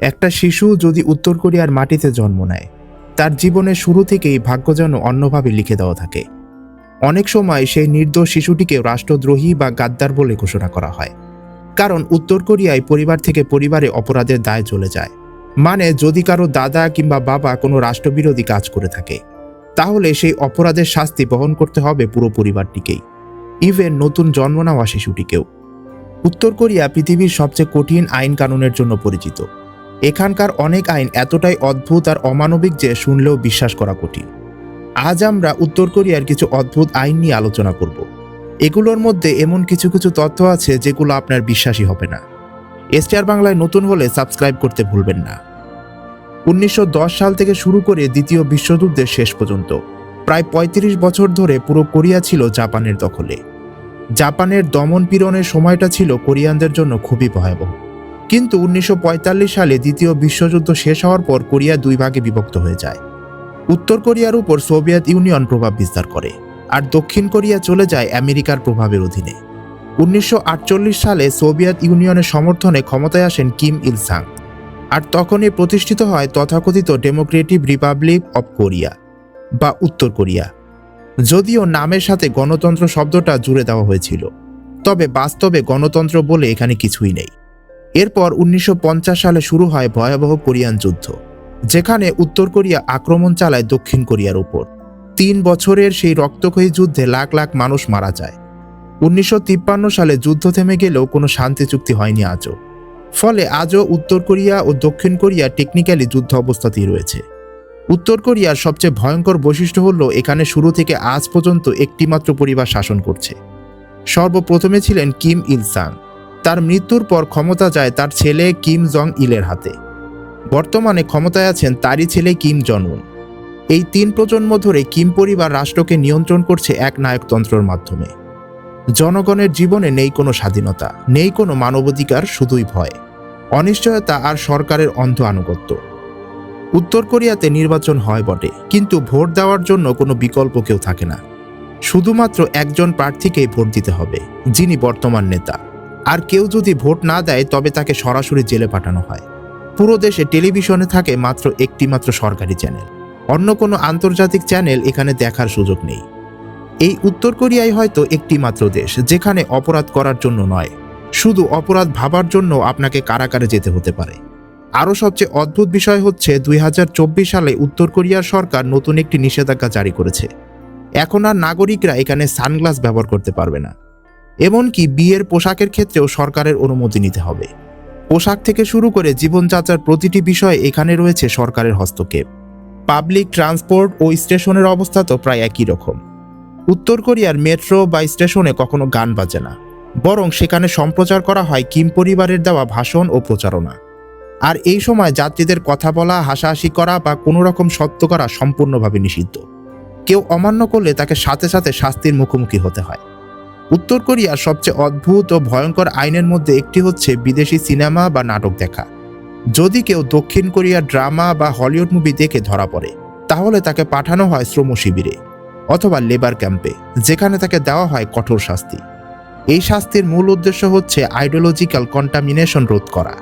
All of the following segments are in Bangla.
একটা শিশু যদি উত্তর কোরিয়ার মাটিতে জন্ম নেয়, তার জীবনের শুরু থেকেই ভাগ্য যেন অন্যভাবে লিখে দেওয়া থাকে। অনেক সময় সেই নির্দোষ শিশুটিকে রাষ্ট্রদ্রোহী বা গাদ্দার বলে ঘোষণা করা হয়। কারণ উত্তর কোরিয়ায় পরিবার থেকে পরিবারে অপরাধের দায় চলে যায়। মানে যদি কারও দাদা কিংবা বাবা কোনো রাষ্ট্রবিরোধী কাজ করে থাকে, তাহলে সেই অপরাধের শাস্তি বহন করতে হবে পুরো পরিবারটিকেই। ইভেন নতুন জন্ম নেওয়া শিশুটিকেও। উত্তর কোরিয়া পৃথিবীর সবচেয়ে কঠিন আইন কানুনের জন্য পরিচিত। এখানকার অনেক আইন এতটাই অদ্ভুত আর অমানবিক যে শুনলেও বিশ্বাস করা কঠিন। আজ আমরা উত্তর কোরিয়ার কিছু অদ্ভুত আইন নিয়ে আলোচনা করব। এগুলোর মধ্যে এমন কিছু কিছু তথ্য আছে যেগুলো আপনার বিশ্বাসই হবে না। এসটিআর বাংলায় নতুন হলে সাবস্ক্রাইব করতে ভুলবেন না। উনিশশো দশ সাল থেকে শুরু করে দ্বিতীয় বিশ্বযুদ্ধের শেষ পর্যন্ত প্রায় ৩৫ বছর ধরে পুরো কোরিয়া ছিল জাপানের দখলে। জাপানের দমন পীড়নের সময়টা ছিল কোরিয়ানদের জন্য খুবই ভয়াবহ। কিন্তু উনিশশো পঁয়তাল্লিশ সালে দ্বিতীয় বিশ্বযুদ্ধ শেষ হওয়ার পর কোরিয়া দুই ভাগে বিভক্ত হয়ে যায়। উত্তর কোরিয়ার উপর সোভিয়েত ইউনিয়ন প্রভাব বিস্তার করে, আর দক্ষিণ কোরিয়া চলে যায় আমেরিকার প্রভাবের অধীনে। উনিশশো আটচল্লিশ সালে সোভিয়েত ইউনিয়নের সমর্থনে ক্ষমতায় আসেন কিম ইল সাং আর তখনই প্রতিষ্ঠিত হয় তথাকথিত ডেমোক্রেটিক রিপাবলিক অব কোরিয়া, বা উত্তর কোরিয়া। যদিও নামের সাথে গণতন্ত্র শব্দটা জুড়ে দেওয়া হয়েছিল, তবে বাস্তবে গণতন্ত্র বলে এখানে কিছুই নেই। এরপর উনিশশো পঞ্চাশ সালে শুরু হয় ভয়াবহ কোরিয়ান যুদ্ধ, যেখানে উত্তর কোরিয়া আক্রমণ চালায় দক্ষিণ কোরিয়ার উপর তিন বছরের সেই রক্তক্ষয়ী যুদ্ধে লাখ লাখ মানুষ মারা যায়। উনিশশো তিপ্পান্ন সালে যুদ্ধ থেমে গেলেও কোনো শান্তি চুক্তি হয়নি আজও। ফলে আজও উত্তর কোরিয়া ও দক্ষিণ কোরিয়া টেকনিক্যালি যুদ্ধ অবস্থাতেই রয়েছে। উত্তর কোরিয়ার সবচেয়ে ভয়ঙ্কর বৈশিষ্ট্য হল, এখানে শুরু থেকে আজ পর্যন্ত একটিমাত্র পরিবার শাসন করছে। সর্বপ্রথমে ছিলেন কিম ইল সাং তার মৃত্যুর পর ক্ষমতা যায় তার ছেলে কিম জং ইলের হাতে। বর্তমানে ক্ষমতায় আছেন তারই ছেলে কিম জন উন এই তিন প্রজন্ম ধরে কিম পরিবার রাষ্ট্রকে নিয়ন্ত্রণ করছে এক নায়কতন্ত্রের মাধ্যমে। জনগণের জীবনে নেই কোনো স্বাধীনতা, নেই কোনো মানবাধিকার, শুধুই ভয়। অনিশ্চয়তা আর সরকারের অন্ধ আনুগত্য। উত্তর কোরিয়াতে নির্বাচন হয় বটে, কিন্তু ভোট দেওয়ার জন্য কোনো বিকল্প কেউ থাকে না। শুধুমাত্র একজন প্রার্থীকেই ভোট দিতে হবে, যিনি বর্তমান নেতা। আর কেউ যদি ভোট না দেয়, তবে তাকে সরাসরি জেলে পাঠানো হয়। পুরো দেশে টেলিভিশনে থাকে মাত্র একটি মাত্র সরকারি চ্যানেল। অন্য কোনো আন্তর্জাতিক চ্যানেল এখানে দেখার সুযোগ নেই। এই উত্তর কোরিয়ায় হয়তো একটি মাত্র দেশ, যেখানে অপরাধ করার জন্য নয়। শুধু অপরাধ ভাবার জন্য আপনাকে কারাগারে যেতে হতে পারে। আরও সবচেয়ে অদ্ভুত বিষয় হচ্ছে, দুই হাজার চব্বিশ সালে উত্তর কোরিয়ার সরকার নতুন একটি নিষেধাজ্ঞা জারি করেছে। এখন আর নাগরিকরা এখানে সানগ্লাস ব্যবহার করতে পারবে না। এমনকি বিয়ের পোশাকের ক্ষেত্রেও সরকারের অনুমতি নিতে হবে। পোশাক থেকে শুরু করে জীবনযাত্রার প্রতিটি বিষয়ে এখানে রয়েছে সরকারের হস্তক্ষেপ। পাবলিক ট্রান্সপোর্ট ও স্টেশনের অবস্থা তো প্রায় একই রকম। উত্তর কোরিয়ার মেট্রো বা স্টেশনে কখনো গান বাজে না। বরং সেখানে সম্প্রচার করা হয় কিম পরিবারের দেওয়া ভাষণ ও প্রচারণা। আর এই সময় যাত্রীদের কথা বলা, হাসাহাসি করা বা কোনো রকম সত্য করা সম্পূর্ণভাবে নিষিদ্ধ। কেউ অমান্য করলে তাকে সাথে সাথে শাস্তির মুখোমুখি হতে হয়। উত্তর কোরিয়ার সবচেয়ে অদ্ভুত ও ভয়ঙ্কর আইনের মধ্যে একটি হচ্ছে বিদেশি সিনেমা বা নাটক দেখা। যদি কেউ দক্ষিণ কোরিয়ার ড্রামা বা হলিউড মুভি দেখে ধরা পড়ে, তাহলে তাকে পাঠানো হয় শ্রম শিবিরে অথবা লেবার ক্যাম্পে, যেখানে তাকে দেওয়া হয় কঠোর শাস্তি। এই শাস্তির মূল উদ্দেশ্য হচ্ছে আইডিওলজিক্যাল কন্টামিনেশন রোধ করা।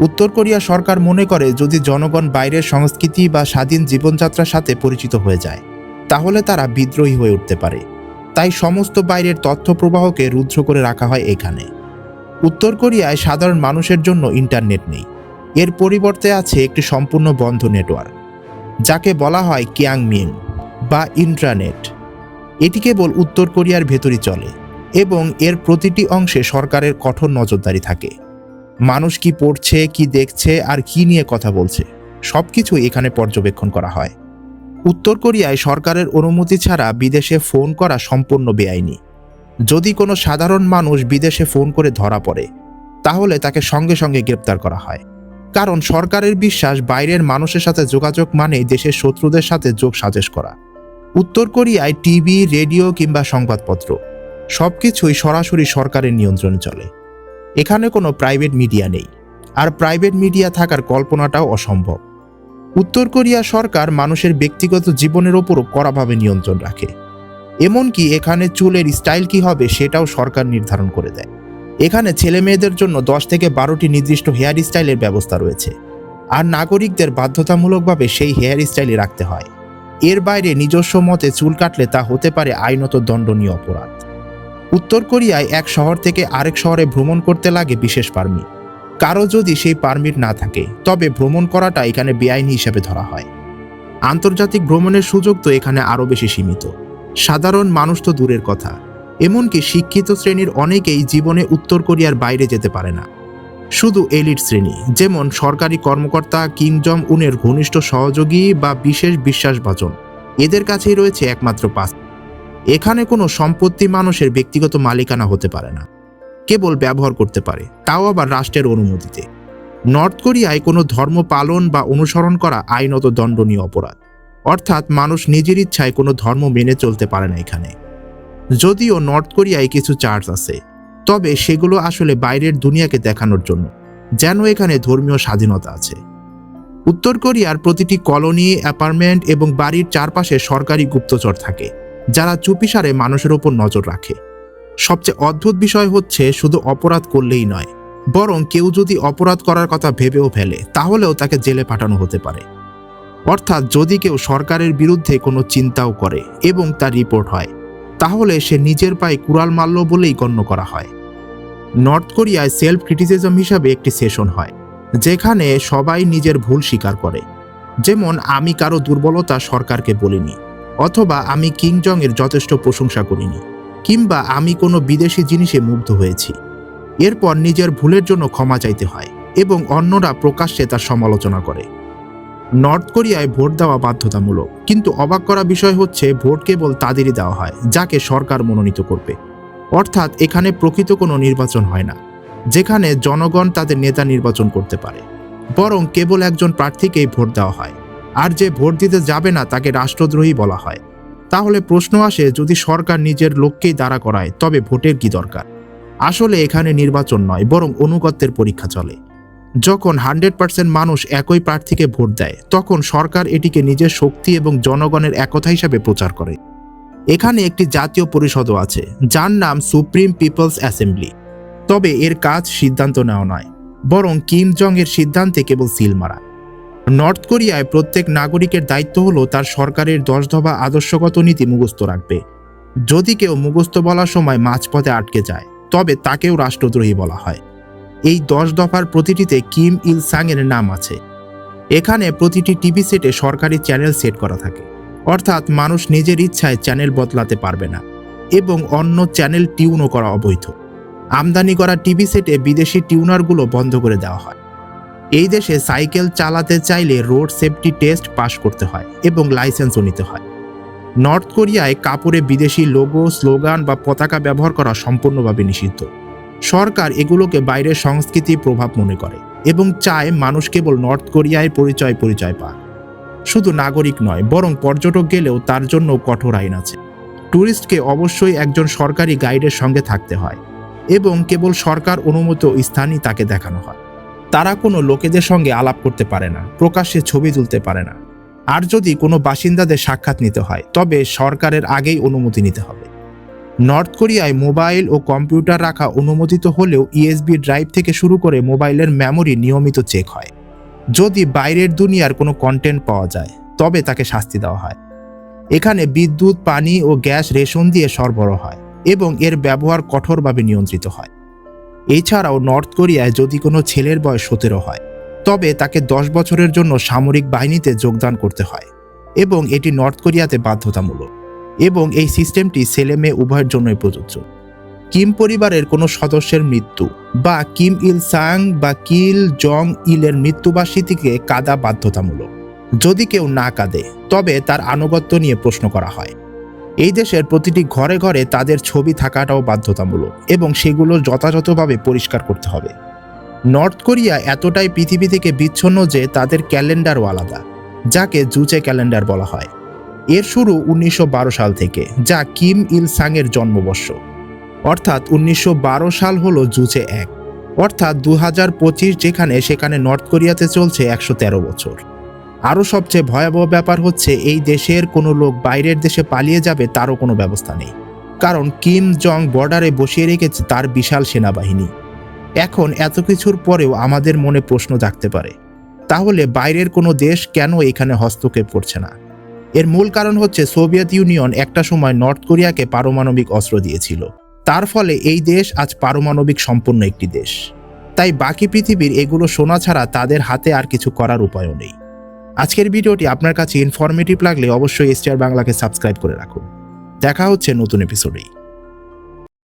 উত্তর কোরিয়া সরকার মনে করে, যদি জনগণ বাইরের সংস্কৃতি বা স্বাধীন জীবনযাত্রার সাথে পরিচিত হয়ে যায়, তাহলে তারা বিদ্রোহী হয়ে উঠতে পারে। তাই সমস্ত বাইরের তথ্য প্রবাহকে রুদ্ধ করে রাখা হয় এখানে। উত্তর কোরিয়ায় সাধারণ মানুষের জন্য ইন্টারনেট নেই। এর পরিবর্তে আছে একটি সম্পূর্ণ বন্ধ নেটওয়ার্ক, যাকে বলা হয় কিয়াং মিং বা ইন্ট্রানেট। এটি কেবল উত্তর কোরিয়ার ভেতরই চলে এবং এর প্রতিটি অংশে সরকারের কঠোর নজরদারি থাকে। মানুষ কি পড়ছে, কি দেখছে, আর কি নিয়ে কথা বলছে সবকিছু এখানে পর্যবেক্ষণ করা হয়। উত্তর কোরিয়ায় সরকারের অনুমতি ছাড়া বিদেশে ফোন করা সম্পূর্ণ বেআইনি। যদি কোনো সাধারণ মানুষ বিদেশে ফোন করে ধরা পড়ে, তাহলে তাকে সঙ্গে সঙ্গে গ্রেপ্তার করা হয়। কারণ সরকারের বিশ্বাস, বাইরের মানুষের সাথে যোগাযোগ মানেই দেশের শত্রুদের সাথে যোগ সাজেশ করা। উত্তর কোরিয়ায় টিভি, রেডিও কিংবা সংবাদপত্র, সবকিছুই সরাসরি সরকারের নিয়ন্ত্রণে চলে। এখানে কোনো প্রাইভেট মিডিয়া নেই। আর প্রাইভেট মিডিয়া থাকার কল্পনাটাও অসম্ভব। উত্তর কোরিয়া সরকার মানুষের ব্যক্তিগত জীবনের ওপরও কড়াভাবে নিয়ন্ত্রণ রাখে। এমনকি এখানে চুলের স্টাইল কি হবে সেটাও সরকার নির্ধারণ করে দেয়। এখানে ছেলে মেয়েদের জন্য দশ থেকে বারোটি নির্দিষ্ট হেয়ার স্টাইলের ব্যবস্থা রয়েছে। আর নাগরিকদের বাধ্যতামূলকভাবে সেই হেয়ার স্টাইলই রাখতে হয়। এর বাইরে নিজস্ব মতে চুল কাটলে তা হতে পারে আইনত দণ্ডনীয় অপরাধ। উত্তর কোরিয়ায় এক শহর থেকে আরেক শহরে ভ্রমণ করতে লাগে বিশেষ পারমিট। কারও যদি সেই পারমিট না থাকে, তবে ভ্রমণ করাটা এখানে বেআইনি হিসেবে ধরা হয়। আন্তর্জাতিক ভ্রমণের সুযোগ তো এখানে আরও বেশি সীমিত। সাধারণ মানুষ তো দূরের কথা। এমনকি শিক্ষিত শ্রেণির অনেকেই জীবনে উত্তর কোরিয়ার বাইরে যেতে পারে না। শুধু এলিট শ্রেণি, যেমন সরকারি কর্মকর্তা কিং জং উনের ঘনিষ্ঠ সহযোগী বা বিশেষ বিশ্বাসভাজন, এদের কাছেই রয়েছে একমাত্র পাস। এখানে কোনো সম্পত্তি মানুষের ব্যক্তিগত মালিকানা হতে পারে না। কেবল ব্যবহার করতে পারে, তাও আবার রাষ্ট্রের অনুমতিতে। নর্থ কোরিয়ায় কোনো ধর্ম পালন বা অনুসরণ করা আইনত দণ্ডনীয় অপরাধ। অর্থাৎ মানুষ নিজের ইচ্ছায় কোনো ধর্ম মেনে চলতে পারে না এখানে। যদিও নর্থ কোরিয়ায় কিছু চার্চ আছে, তবে সেগুলো আসলে বাইরের দুনিয়াকে দেখানোর জন্য, যেন এখানে ধর্মীয় স্বাধীনতা আছে। উত্তর কোরিয়ার প্রতিটি কলোনি, অ্যাপার্টমেন্ট এবং বাড়ির চারপাশে সরকারি গুপ্তচর থাকে, যারা চুপিসারে মানুষের ওপর নজর রাখে। সবচেয়ে অদ্ভুত বিষয় হচ্ছে শুধু অপরাধ করলেই নয়, বরং কেউ যদি অপরাধ করার কথা ভেবেও ফেলে, তাহলেও তাকে জেলে পাঠানো হতে পারে। অর্থাৎ যদি কেউ সরকারের বিরুদ্ধে কোনো চিন্তাও করে এবং তার রিপোর্ট হয়, তাহলে সে নিজের পায়ে কুড়াল মারল বলেই গণ্য করা হয়। নর্থ কোরিয়ায় সেলফ ক্রিটিসিজম হিসাবে একটি সেশন হয়, যেখানে সবাই নিজের ভুল স্বীকার করে। যেমন, আমি কারও দুর্বলতা সরকারকে বলিনি, অথবা আমি কিং জং এর যথেষ্ট প্রশংসা করিনি। কিংবা আমি কোনো বিদেশি জিনিসে মুগ্ধ হয়েছি। এরপর নিজের ভুলের জন্য ক্ষমা চাইতে হয় এবং অন্যরা প্রকাশ্যে তার সমালোচনা করে। নর্থ কোরিয়ায় ভোট দেওয়া বাধ্যতামূলক, কিন্তু অবাক করা বিষয় হচ্ছে ভোট কেবল তাদেরই দেওয়া হয়, যাকে সরকার মনোনীত করবে। অর্থাৎ এখানে প্রকৃত কোনো নির্বাচন হয় না, যেখানে জনগণ তাদের নেতা নির্বাচন করতে পারে। বরং কেবল একজন প্রার্থীকেই ভোট দেওয়া হয়, আর যে ভোট দিতে যাবে না তাকে রাষ্ট্রদ্রোহী বলা হয়। তাহলে প্রশ্ন আসে, যদি সরকার নিজের লোককেই দাঁড়া করায়, তবে ভোটের কি দরকার? আসলে এখানে নির্বাচন নয়, বরং অনুগত্যের পরীক্ষা চলে। যখন হান্ড্রেড পার্সেন্ট মানুষ একই প্রার্থীকে ভোট দেয়, তখন সরকার এটিকে নিজের শক্তি এবং জনগণের একতা হিসাবে প্রচার করে। এখানে একটি জাতীয় পরিষদও আছে, যার নাম সুপ্রিম পিপলস অ্যাসেম্বলি। তবে এর কাজ সিদ্ধান্ত নেওয়া নয়, বরং কিম জং এর সিদ্ধান্তে কেবল সিল মারা। নর্থ কোরিয়ায় প্রত্যেক নাগরিকের দায়িত্ব হলো তার সরকারের দশ দফা আদর্শগত নীতি মুখস্থ রাখবে। যদি কেউ মুখস্থ বলার সময় মাঝপথে আটকে যায়, তবে তাকেও রাষ্ট্রদ্রোহী বলা হয়। এই দশ দফার প্রতিটিতে কিম ইল সাং এর নাম আছে। এখানে প্রতিটি টিভি সেটে সরকারি চ্যানেল সেট করা থাকে। অর্থাৎ মানুষ নিজের ইচ্ছায় চ্যানেল বদলাতে পারবে না এবং অন্য চ্যানেল টিউনও করা অবৈধ। আমদানি করা টিভি সেটে বিদেশি টিউনারগুলো বন্ধ করে দেওয়া হয়। এই দেশে সাইকেল চালাতে চাইলে রোড সেফটি টেস্ট পাশ করতে হয় এবং লাইসেন্সও নিতে হয়। নর্থ কোরিয়ায় কাপড়ে বিদেশি লোগো, স্লোগান বা পতাকা ব্যবহার করা সম্পূর্ণভাবে নিষিদ্ধ। সরকার এগুলোকে বাইরের সংস্কৃতি প্রভাব মনে করে এবং চায় মানুষ কেবল নর্থ কোরিয়ায় পরিচয় পরিচয় পাক। শুধু নাগরিক নয়, বরং পর্যটক গেলেও তার জন্য কঠোর আইন আছে। ট্যুরিস্টকে অবশ্যই একজন সরকারি গাইডের সঙ্গে থাকতে হয় এবং কেবল সরকার অনুমত স্থানই তাকে দেখানো হয়। তারা কোনো লোকেদের সঙ্গে আলাপ করতে পারে না, প্রকাশ্যে ছবি তুলতে পারে না। আর যদি কোনো বাসিন্দাদের সাক্ষাৎ নিতে হয়, তবে সরকারের আগেই অনুমতি নিতে হবে। নর্থ কোরিয়ায় মোবাইল ও কম্পিউটার রাখা অনুমোদিত হলেও ইএসবি ড্রাইভ থেকে শুরু করে মোবাইলের মেমোরি নিয়মিত চেক হয়। যদি বাইরের দুনিয়ার কোনো কন্টেন্ট পাওয়া যায়, তবে তাকে শাস্তি দেওয়া হয়। এখানে বিদ্যুৎ, পানি ও গ্যাস রেশন দিয়ে সরবরাহ হয় এবং এর ব্যবহার কঠোরভাবে নিয়ন্ত্রিত হয়। এছাড়াও নর্থ কোরিয়ায় যদি কোনো ছেলের বয়স সতেরো হয়, তবে তাকে দশ বছরের জন্য সামরিক বাহিনীতে যোগদান করতে হয় এবং এটি নর্থ কোরিয়াতে বাধ্যতামূলক এবং এই সিস্টেমটি ছেলে মেয়ে উভয়ের জন্যই প্রযোজ্য। কিম পরিবারের কোনো সদস্যের মৃত্যু বা কিম ইল সাং বা কিল জং ইলের মৃত্যুবার্ষিকীকে কাদা বাধ্যতামূলক। যদি কেউ না কাঁদে, তবে তার আনুগত্য নিয়ে প্রশ্ন করা হয়। এই দেশের প্রতিটি ঘরে ঘরে তাদের ছবি থাকাটাও বাধ্যতামূলক এবং সেগুলো যথাযথভাবে পরিষ্কার করতে হবে। নর্থ কোরিয়া এতটাই পৃথিবী থেকে বিচ্ছন্ন যে তাদের ক্যালেন্ডারও আলাদা, যাকে জুচে ক্যালেন্ডার বলা হয়। এর শুরু উনিশশো বারো সাল থেকে, যা কিম ইল সাংয়ের জন্মবর্ষ। অর্থাৎ উনিশশো বারো সাল হলো জুচে এক। অর্থাৎ দু হাজার পঁচিশ যেখানে সেখানে নর্থ কোরিয়াতে চলছে একশো তেরো বছর। আরও সবচেয়ে ভয়াবহ ব্যাপার হচ্ছে এই দেশের কোনো লোক বাইরের দেশে পালিয়ে যাবে তারও কোনো ব্যবস্থা নেই। কারণ কিম জং বর্ডারে বসিয়ে রেখেছে তার বিশাল সেনাবাহিনী। এখন এত কিছুর পরেও আমাদের মনে প্রশ্ন জাগতে পারে, তাহলে বাইরের কোনো দেশ কেন এখানে হস্তক্ষেপ করছে না? এর মূল কারণ হচ্ছে সোভিয়েত ইউনিয়ন একটা সময় নর্থ কোরিয়াকে পারমাণবিক অস্ত্র দিয়েছিল। তার ফলে এই দেশ আজ পারমাণবিক সম্পন্ন একটি দেশ। তাই বাকি পৃথিবীর এগুলো শোনা ছাড়া তাদের হাতে আর কিছু করার উপায়ও নেই। আজকের ভিডিওটি আপনার কাছে ইনফরমেটিভ লাগলে অবশ্যই এসটিআর বাংলাকে সাবস্ক্রাইব করে রাখুন। দেখা হচ্ছে নতুন এপিসোডেই